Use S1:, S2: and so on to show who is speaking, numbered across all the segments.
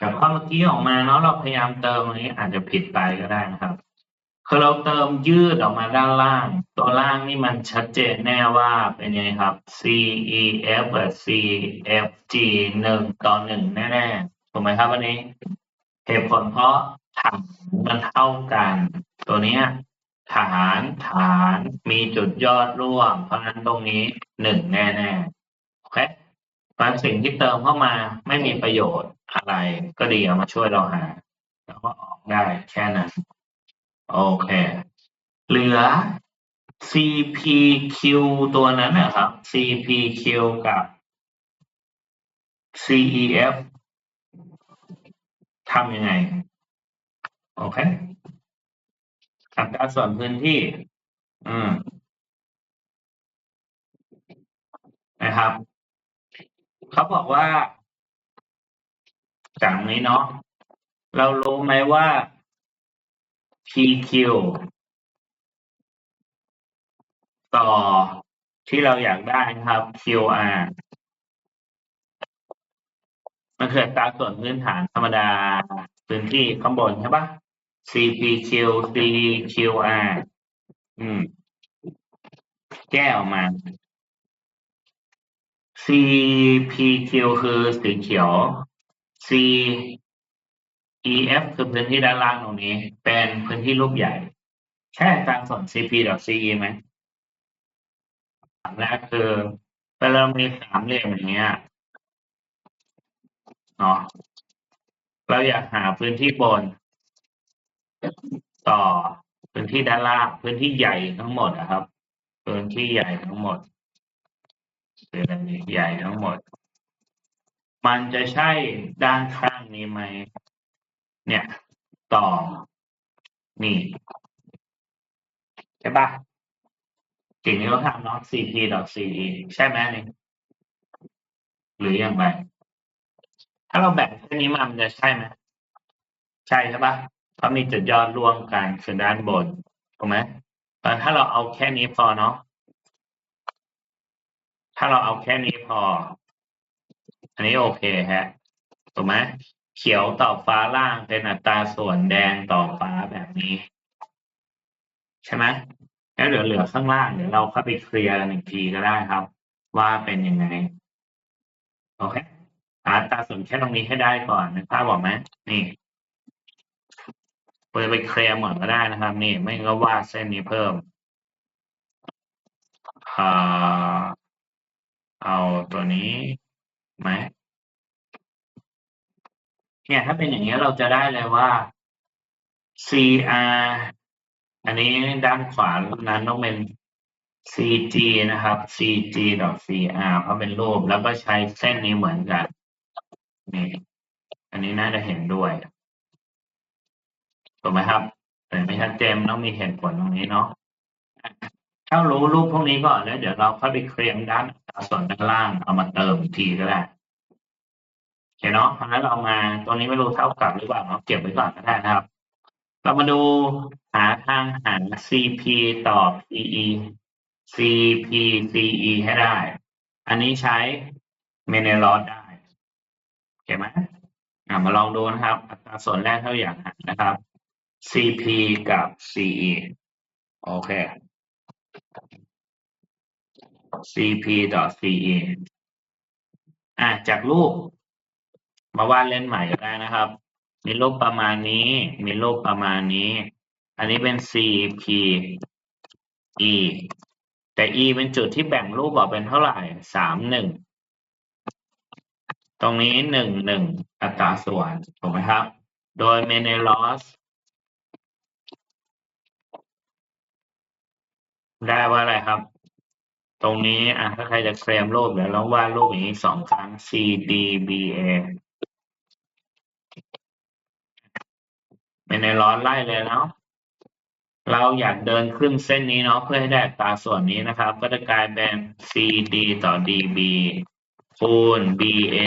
S1: จากข้อเมื่อกี้ออกมาเนาะเราพยายามเติมตรงนี้อาจจะผิดไปก็ได้นะครับคือเราเติมยืดออกมาด้านล่าง ตัวล่างนี่มันชัดเจนแน่ว่าเป็นไงครับ C E F กับ C F G หนึ่งต่อหนึ่งแน่ๆถูกไหมครับวันนี้เหตุผลเพราะฐานมันเท่ากัน ตัวนี้ฐานฐานมีจุดยอดร่วม เพราะฉะนั้นตรงนี้หนึ่งแน่ๆโอเค บางสิ่งที่เติมเข้ามาไม่มีประโยชน์อะไรก็ดีเอามาช่วยเราหา แล้วก็ออกได้แค่นั้น โอเค เหลือ CPQ ตัวนั้นนะครับ CPQ กับ CEF ทำยังไง โอเคอัตราส่วนพื้นที่ อืมนะครับ เขาบอกว่า จากนี้เนาะเรารู้ไหมว่า PQ ต่อที่เราอยากได้นะครับ QR มันคืออัตาส่วนพื้นฐานธรรมดาพื้นที่ข้างบนใช่ปะ CPQ CQR อืม แก้ออกมา CPQ คือสีเขียว CEF คือพื้นที่ด้านล่างตรงนี้ เป็นพื้นที่รูปใหญ่ แค่ตามส่วน CP ดอก CE ไหมอันแรกคือเวลาเรามีสามเหลี่ยมอย่างเงี้ยเนาะเราอยากหาพื้นที่บน ต่อพื้นที่ด้านล่างพื้นที่ใหญ่ทั้งหมดนะครับ พื้นที่ใหญ่ทั้งหมด คืออะไรใหญ่ทั้งหมด มันจะใช่ด้านข้างนี้ไหม เนี่ย ต่อ นี่ใช่ปะสิ่งที่เราทำเนาะ cp ดอก ce ใช่ไหมนี่หรืออย่างไร ถ้าเราแบ่งแค่นี้มา มันจะใช่ไหม ใช่ใช่ปะเพราะมีจุดยอดร่วมกันคือด้านบน ถูกไหมแต่ถ้าเราเอาแค่นี้พอเนาะ ถ้าเราเอาแค่นี้พอ อันนี้โอเคฮะถูกไหมเขียวต่อฟ้าล่างเป็นอัตราส่วนแดงต่อฟ้าแบบนี้ ใช่ไหมแล้วเดี๋ยวเหลือข้างล่างเดี๋ยวเราเข้าไปเคลียร์กันอีกทีก็ได้ครับ ว่าเป็นยังไงโอเคหาอัตราส่วนแค่ตรงนี้ให้ได้ก่อนนะครับบอกไหมนี่เราจะไปเคลียร์หมดก็ได้นะครับ นี่ไม่งั้นก็วาดเส้นนี้เพิ่มอ่า เอาตัวนี้ไหมเนี่ยถ้าเป็นอย่างนี้ยเราจะได้เลยว่า CR อันนี้ด้านขวานั้นต้องเป็น CG นะครับ CG ดอก CR เพราะเป็นรูปแล้วก็ใช้เส้นนี้เหมือนกันนี่อันนี้น่าจะเห็นด้วยถูกไหมครับแต่ไม่ชัดเจนต้องมีเหตุผลตรงนี้เนาะถ้ารู้รูปพวกนี้ก่อนแล้วเดี๋ยวเราค่อยไปเคลมด้าน ส่วนด้านล่างเอามาเติมทีก็ได้โอเคเนาะเพราะนั้นเรามาตัวนี้ไม่รู้เท่ากับหรือเปล่าเนาะเก็บไว้ก่อนก็ได้นะครับ เรามาดูหาทางหาร CP ต่อ PE CP CE ให้ได้ อันนี้ใช้เมเนลอสได้โอเคไหมอ่ามาลองดูนะครับ อัตราส่วนแรกเท่าอย่างหารนะครับ CP กับ CE โอเค cp.ca อะจากรูป มาวาดเล่นใหม่ก็ได้นะครับ มีรูปประมาณนี้ มีรูปประมาณนี้ อันนี้เป็น CP E แต่ E เป็นจุดที่แบ่งรูปออกเป็นเท่าไหร่สามหนึ่ง ตรงนี้หนึ่งหนึ่งอัตราส่วน ถูกไหมครับ โดยเมเนลอสได้ว่าอะไรครับ ตรงนี้อะถ้าใครจะเคลมรูปเดี๋ยวเราวาดรูปอย่างนี้สองครั้ง C D B A เป็นในร้อนไล่เลยเนาะเราอยากเดินขึ้นเส้นนี้เนาะเพื่อให้ได้ตาส่วนนี้นะครับ ก็จะกลายเป็น CD ต่อ DB คูณ BA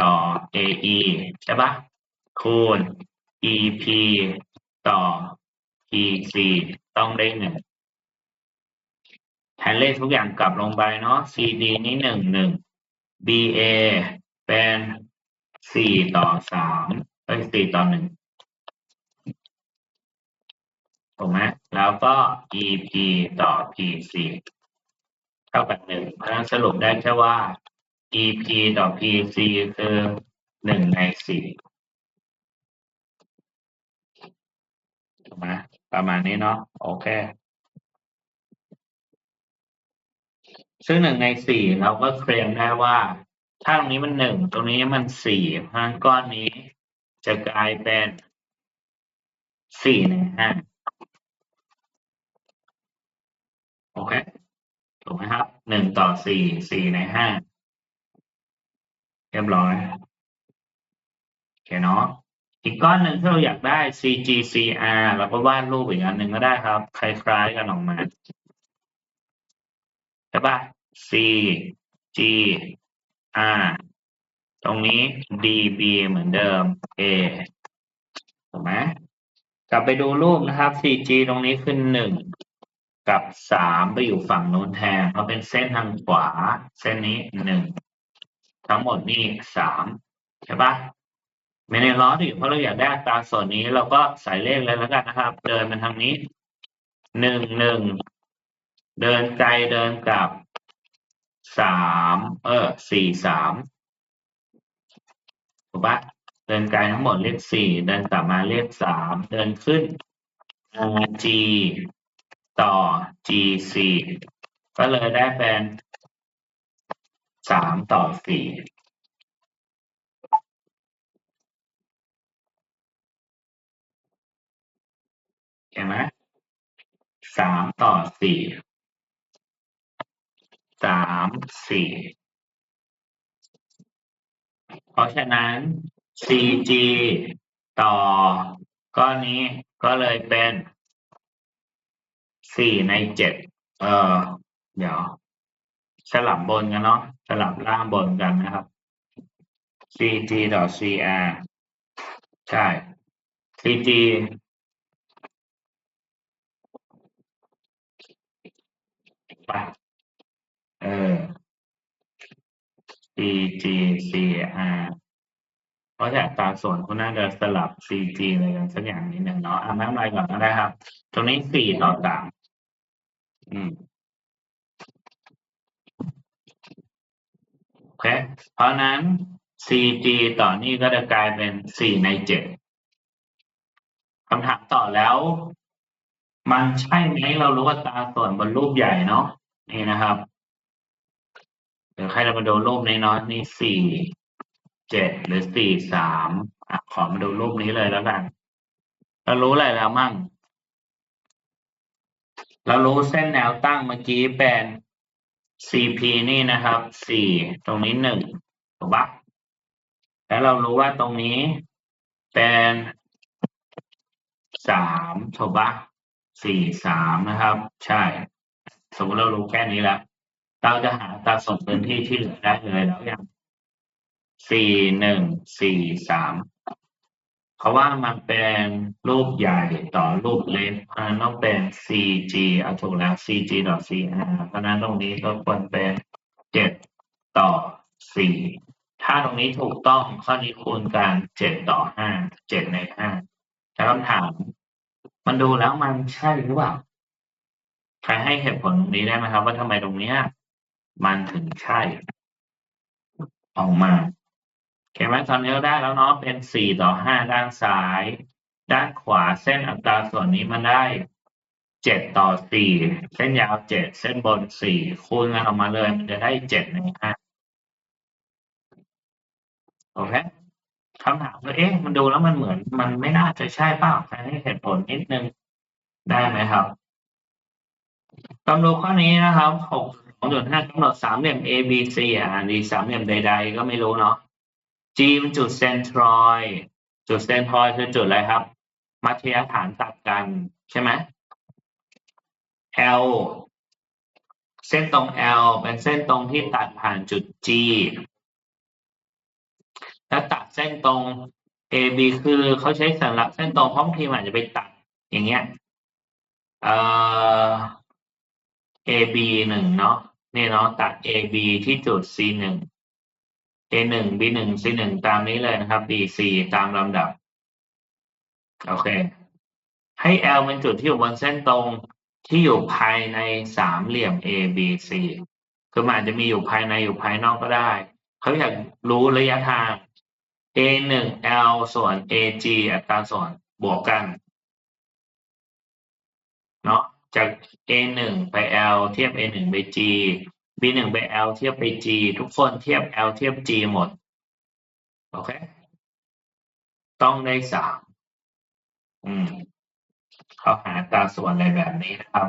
S1: ต่อ AE ใช่ปะคูณ EP ต่อ PC ต้องได้หนึ่ง นเลขทุกอย่างกลับลงไปเนาะ CD นี้หนึ่งหนึ่ง BA เป็นสี่ต่อสามเอ้ยสี่ต่อหนึ่งถูกไหมแล้วก็ EP ต่อ PC เท่ากับหนึ่งเพราะฉะนั้นสรุปได้แค่ว่า EP ต่อ PC คือหนึ่งในสี่ถูกไหมประมาณนี้เนาะโอเค ซึ่งหนึ่งในสี่เราก็เคลมได้ว่า ถ้าตรงนี้มันหนึ่งตรงนี้มันสี่เพราะฉะนั้นก้อนนี้จะกลายเป็นสี่ในห้าโอเคถูกไหมครับหนึ่งต่อสี่สี่ในห้าเรียบร้อยโอเคเนาะอีกก้อนหนึ่งที่เราอยากได้ CGCR เราก็วาดรูปอีกอันหนึ่งก็ได้ครับ คล้ายๆกันออกมา ช่ปะ C G R ตรงนี้ D B เหมือนเดิม A ถูกไหมกลับไปดูรูปนะครับ C G ตรงนี้คือหนึ่งกับสามไปอยู่ฝั่งโน้นแทนเพราะเป็นเส้นทางขวา เส้นนี้หนึ่งทั้งหมดนี่สามใช่ปะไม่ได้ล้อดิเพราะเราอยากได้ตาส่วนนี้เราก็ใส่เลขเลยแล้วกันนะครับ เดินมาทางนี้หนึ่งหนึ่ง เดินไกลเดินกลับสามเออสี่สามถูกปะเดินไกลทั้งหมดเลขสี่เดินกลับมาเลขสามเดินขึ้น g ต่อ GC ก็เลยได้เป็นสามต่อสี่เห็นไหมสามต่อสี่ สามสี่เพราะฉะนั้น CG ต่อก้อนนี้ก็เลยเป็นสี่ในเจ็ดเออเดี๋ยว สลับบนกันเนาะสลับล่างบนกันนะครับ CG ต่อ CR ใช่ CG ไป เออ CG CR เพราะจากตราส่วนคุณน่าจะสลับ CG อะไรกันสักอย่างนิดหนึ่งเนาะอะไม่เป็นไรก่อนก็ได้ครับ ตรงนี้สี่ต่อสามอืมโอเค เพราะนั้น CG ต่อนี่ก็จะกลายเป็นสี่ในเจ็ดคำถามต่อแล้ว มันใช่ไหมเรารู้ว่าตาส่วนบนรูปใหญ่เนาะนี่นะครับ เดี๋ยวให้เรามาดูรูปนี้เนาะนี่สี่เจ็ดหรือสี่สามอะขอมาดูรูปนี้เลยแล้วกัน เรารู้อะไรแล้วมั่ง เรารู้เส้นแนวตั้งเมื่อกี้เป็น CP นี่นะครับสี่ตรงนี้หนึ่งถูกปะแล้วเรารู้ว่าตรงนี้เป็นสามถูกปะสี่สามนะครับ ใช่ สมมติเรารู้แค่นี้แล้ว เราจะหาตราส่วนพื้นที่ที่เหลือได้เลยแล้วอยังสี่หนึ่งสี่สามเพราะว่ามันเป็นรูปใหญ่ต่อรูปเล็กเพราะฉะนั้นต้องเป็น CG เอาถูกแล้ว CG ต่อ CR เพราะฉะนั้นตรงนี้ก็ควรเป็นเจ็ดต่อสี่ถ้าตรงนี้ถูกต้องข้อนี้คูณกันเจ็ดต่อห้าเจ็ดในห้าแต่คำถาม มันดูแล้วมันใช่หรือเปล่าใครให้เหตุผลตรงนี้ได้ไหมครับ ว่าทำไมตรงเนี้ย มันถึงใช่ ออกมาเห็นไหมตอนนี้เราได้แล้วเนาะเป็นสี่ต่อห้าด้านซ้าย ด้านขวาเส้นอัตราส่วนนี้มันได้เจ็ดต่อสี่เส้นยาวเจ็ดเส้นบนสี่คูณกันออกมาเลยมันจะได้เจ็ดในห้าโอเคคำถามคือเอ๊ะมันดูแล้วมันเหมือน มันไม่น่าจะใช่เปล่าใครให้เหตุผลนิดนึงได้ไหมครับกำหนดข้อนี้นะครับหก องจุดห้ากำหนดสามเหลี่ยม A B C อะดีสามเหลี่ยมใด ๆ ก็ไม่รู้เนาะ G เป็นจุดเซนทรอยจุดเซนทรอยคือจุดอะไรครับ มัธยฐานตัดกันใช่ไหม L เส้นตรง L เป็นเส้นตรงที่ตัดผ่านจุด G แล้วตัดเส้นตรง AB คือเขาใช้สัญลักษณ์เส้นตรงพราะบางทีมันอาจจะไปตัดอย่างเงี้ย เอ่อ AB หนึ่งเนาะนี่เนาะตัด AB ที่จุด C หนึ่ง A หนึ่ง B หนึ่ง C หนึ่งตามนี้เลยนะครับ B สี่ตามลำดับ โอเค ให้ L เป็นจุดที่อยู่บนเส้นตรงที่อยู่ภายในสามเหลี่ยม A B C คือมันอาจจะมีอยู่ภายในอยู่ภายนอกก็ได้ เขาอยากรู้ระยะทาง A หนึ่ง L ส่วน AG อัตราส่วนบวกกันเนาะ จาก A หนึ่งไป L เทียบ A หนึ่งไป G B หนึ่งไป L เทียบไป G ทุกคนเทียบ L เทียบ G หมด โอเค ต้องได้สามอืมเขาหาตราส่วนอะไรแบบนี้นะครับ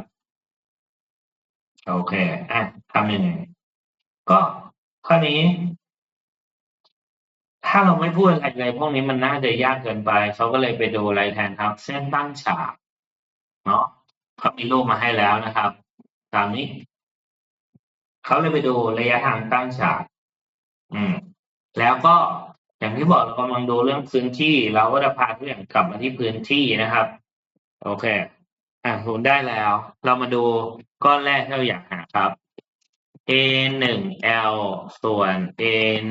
S1: โอเค อะทำยังไงก็ข้อนี้ ถ้าเราไม่พูดอะไรเลยพวกนี้มันน่าจะยากเกินไป เขาก็เลยไปดูอะไรแทนครับ เส้นตั้งฉากเนาะ เขามีรูปมาให้แล้วนะครับ ตามนี้ เขาเลยไปดูระยะทางตั้งฉาก อืม แล้วก็อย่างที่บอกเรากำลังดูเรื่องพื้นที่ เราก็จะพาทุกอย่างกลับมาที่พื้นที่นะครับ โอเค อะคุณได้แล้ว เรามาดูก้อนแรกที่เราอยากหาครับ a หนึ่ง l ส่วน a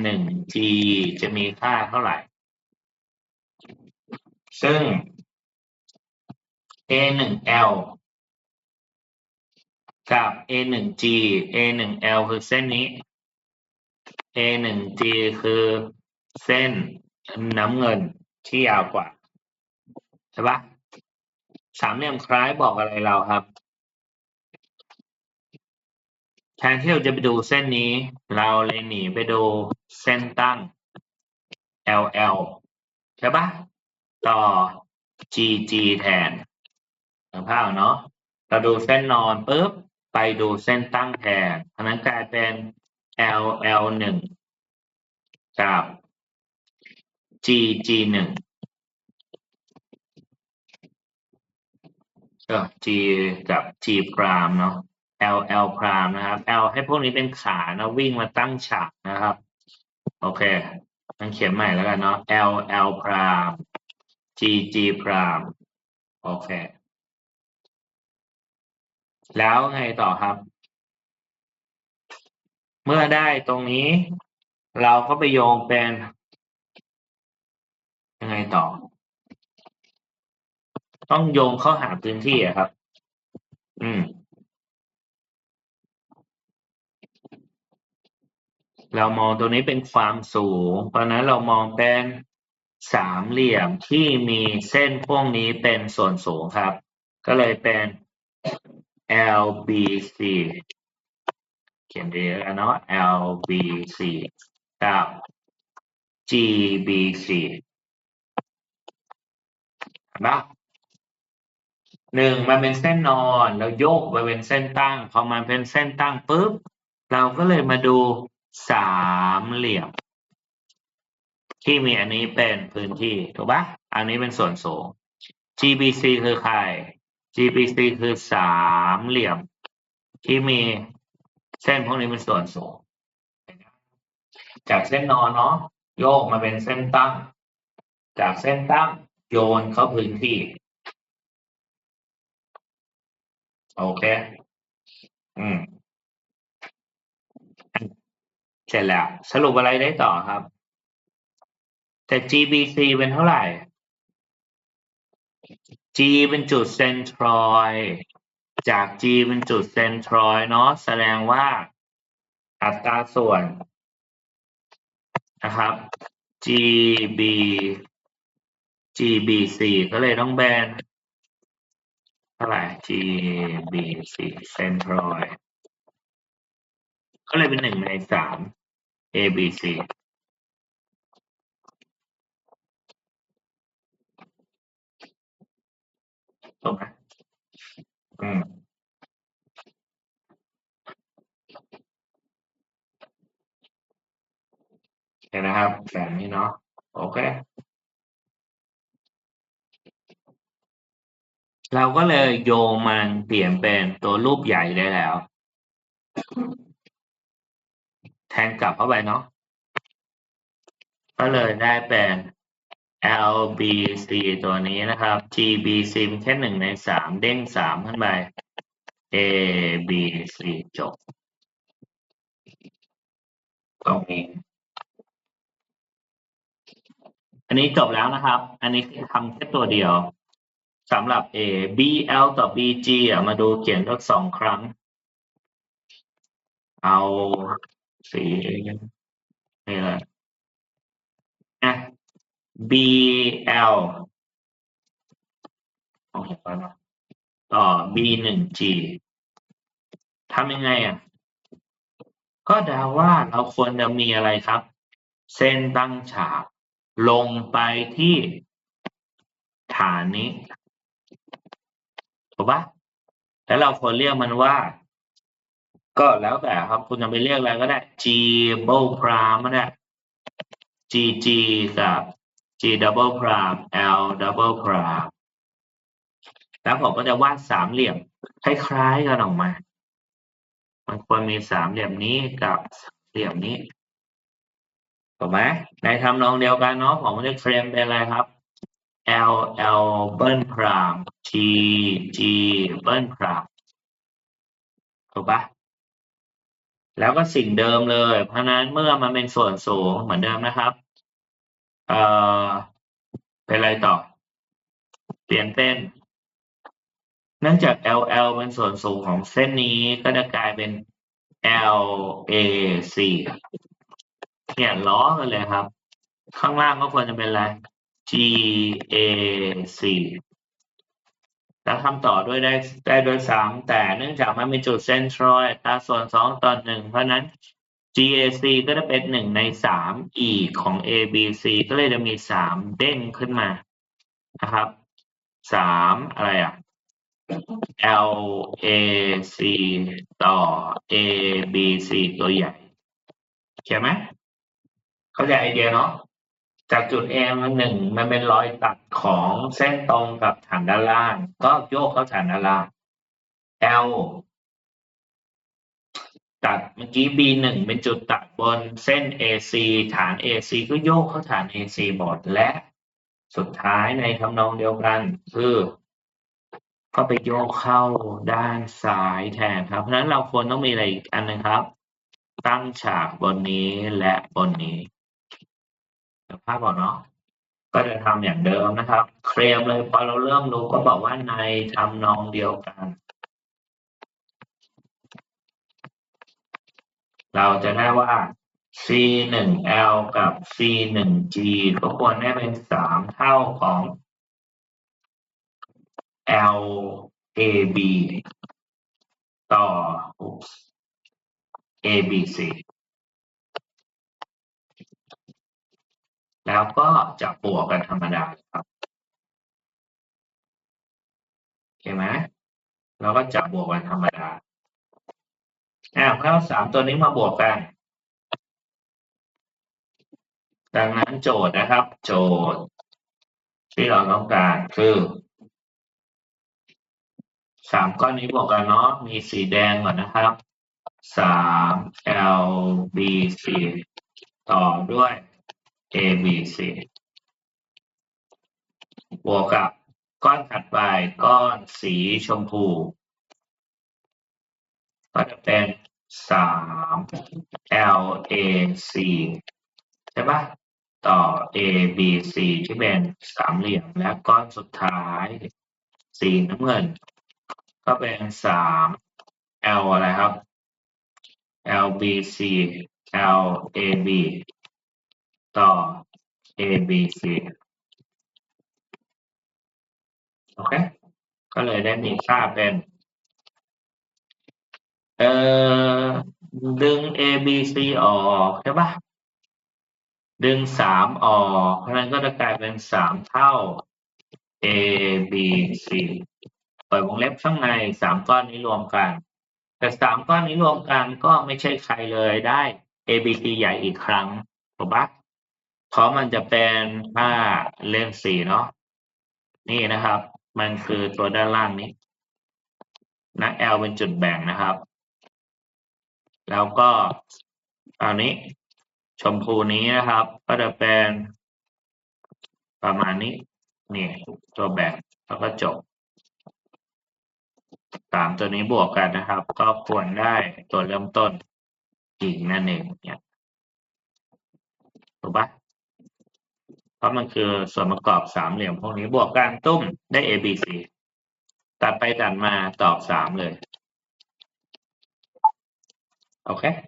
S1: หนึ่ง g จะมีค่าเท่าไหร่ ซึ่ง a หนึ่ง l กับ a หนึ่ง g a หนึ่ง l คือเส้นนี้ a หนึ่ง g คือเส้นน้ำเงินที่ยาวกว่า ใช่ปะสามเหลี่ยมคล้ายบอกอะไรเราครับ แทนที่เราจะไปดูเส้นนี้ เราเลยหนีไปดูเส้นตั้ง LL ใช่ปะต่อ GG แทนเห็นภาพเนาะเราดูเส้นนอนปุ๊บ ไปดูเส้นตั้งแทนเพราะนั้นกลายเป็น LL หนึ่งกับ GG หนึ่งก็ G กับ G พรามเนาะ L L พรามนะครับ L ให้พวกนี้เป็นขานะวิ่งมาตั้งฉากนะครับ โอเค มันเขียนใหม่แล้วกันเนาะ L L พราม G G พราม โอเค แล้วไงต่อครับ เมื่อได้ตรงนี้ เราก็ไปโยงเป็น ยังไงต่อ ต้องโยงเข้าหาพื้นที่อะครับ อืม เรามองตัวนี้เป็นความสูง เพราะฉะนั้นเรามองเป็นสามเหลี่ยมที่มีเส้นพวกนี้เป็นส่วนสูงครับ ก็เลยเป็น LBC เขียนดีแล้วเนาะ LBC กับ GBC เห็นปะหนึ่งมันเป็นเส้นนอนแล้วโยกไปเป็นเส้นตั้งพอมันเป็นเส้นตั้งปุ๊บเราก็เลยมาดูสามเหลี่ยม ที่มีอันนี้เป็นพื้นที่ถูกปะอันนี้เป็นส่วนสูง GBC คือใคร GBC คือสามเหลี่ยม ที่มีเส้นพวกนี้เป็นส่วนสูง จากเส้นนอนเนาะโยกมาเป็นเส้นตั้ง จากเส้นตั้งโยนเข้าพื้นที่ โอเค อืมเสร็จแล้ว สรุปอะไรได้ต่อครับ แต่ GBC เป็นเท่าไหร่ G เป็นจุดเซนทรอยจาก G เป็นจุดเซนทรอยเนาะแสดงว่า อัตราส่วนนะครับ GB GBC ก็เลยต้องแบนเท่าไหร่ GBC เซนทรอยก็เลยเป็นหนึ่งในสาม ABC ถูกไหมอืมเห็นนะครับ แบบนี้เนาะโอเค เราก็เลยโยมันเปลี่ยนเป็นตัวรูปใหญ่ได้แล้ว แทนกลับเข้าไปเนาะก็เลยได้เป็น LBC ตัวนี้นะครับ GBC แค่หนึ่งในสามเด้งสามขึ้นไป ABC จบตรงนี้อันนี้จบแล้วนะครับ อันนี้คือทำแค่ตัวเดียวสำหรับ A BL ต่อ BG อะมาดูเขียนสักสองครั้ง เอาสีนี่แหละอะ BL โอเคไปเนาะต่อ B หนึ่ง G ทำยังไงอะ ก็ดาว่าเราควรจะมีอะไรครับ เส้นตั้งฉาก ลงไปที่ฐานนี้ถูกปะแล้วเราควรเรียกมันว่า ก็แล้วแต่ครับ คุณจะไปเรียกอะไรก็ได้ G double prime ก็ได้ G G กับ G double prime L double prime แล้วผมก็จะวาดสามเหลี่ยมคล้ายๆกันออกมา มันควรมีสามเหลี่ยมนี้กับเหลี่ยมนี้ถูกไหมในทำนองเดียวกันเนาะผมจะเฟรมเป็นอะไรครับ L L เบิ้ลพราม G G เบิ้ลพรามถูกปะแล้วก็สิ่งเดิมเลย เพราะนั้นเมื่อมันเป็นส่วนสูงเหมือนเดิมนะครับ เอ่อ เป็นอะไรต่อ เปลี่ยนเป็นเนื่องจาก LL เป็นส่วนสูงของเส้นนี้ก็จะกลายเป็น LAC เนี่ยล้อกันเลยครับ ข้างล่างก็ควรจะเป็นอะไร GAC แล้วทำต่อด้วยได้ได้โดยสามแต่เนื่องจากมันมีจุดเซนทรอยอัตาส่วนสองต่อหนึ่งเพราะนั้น GAC ก็จะเป็นหนึ่งในสามอีของ ABC ก็เลยจะมีสามเด้งขึ้นมานะครับสามอะไรอะ LAC ต่อ ABC ตัวใหญ่เข้าไหมเข้าใจไอเดียเนาะจากจุด A มาหนึ่งมันเป็นรอยตัดของเส้นตรงกับฐานด้านล่าง ก็โยกเข้าฐานด้านล่าง L ตัดเมื่อกี้ B หนึ่งเป็นจุดตัดบนเส้น AC ฐาน AC ก็โยกเข้าฐาน AC หมดและสุดท้ายในทำนองเดียวกันคือ ก็ไปโยกเข้าด้านซ้ายแทนครับ เพราะฉะนั้นเราควรต้องมีอะไรอีกอันหนึงครับ ตั้งฉากบนนี้และบนนี้เดี๋ยวภาพก่อนเนาะก็จะทำอย่างเดิมนะครับ เคลมเลยพอเราเริ่มรู้ก็บอกว่าในทำนองเดียวกัน เราจะได้ว่า c หนึ่ง l กับ c หนึ่ง g ก็ควรได้เป็นสามเท่าของ l a b ต่อ a b c แล้วก็จะบวกกันธรรมดาครับโอเคไหมแล้วก็จะบวกกันธรรมดา อ่าถ้าสามตัวนี้มาบวกกัน ดังนั้นโจทย์นะครับ โจทย์ ที่เราต้องการคือสามก้อนนี้บวกกันเนาะมีสีแดงก่อนนะครับสาม L B C ต่อด้วย A B C บวกกับก้อนถัดไปก้อนสีชมพู ก็จะเป็น สาม L A C ใช่ปะต่อ A B C ที่เป็นสามเหลี่ยมและก้อนสุดท้ายสีน้ำเงิน ก็เป็นสาม L อะไรครับ L B C L A B ต่อ A B C โอเค ก็เลยได้มีค่าเป็น เอ่อดึง A B C ออกใช่ปะดึงสามออกเพราะนั้นก็จะกลายเป็นสามเท่า A B C เปิดวงเล็บข้างในสามก้อนนี้รวมกัน แต่สามก้อนนี้รวมกันก็ไม่ใช่ใครเลยได้ A B C ใหญ่อีกครั้งถูกปะเพราะมันจะเป็นค่าเลนสี่เนาะนี่นะครับ มันคือตัวด้านล่างนี้นะ L เป็นจุดแบ่งนะครับ แล้วก็อันนี้ชมพูนี้นะครับ ก็จะเป็นประมาณนี้นี่ตัวแบ่งแล้วก็จบสามตัวนี้บวกกันนะครับ ก็ควรได้ตัวเริ่มต้นอีกนั่นเองเนี่ยถูกปะเพราะมันคือส่วนประกอบสามเหลี่ยมพวกนี้บวกกันตุ้มได้ A B C ตัดไปตัดมาตอบสามเลย Okay.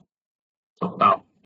S1: Tốt.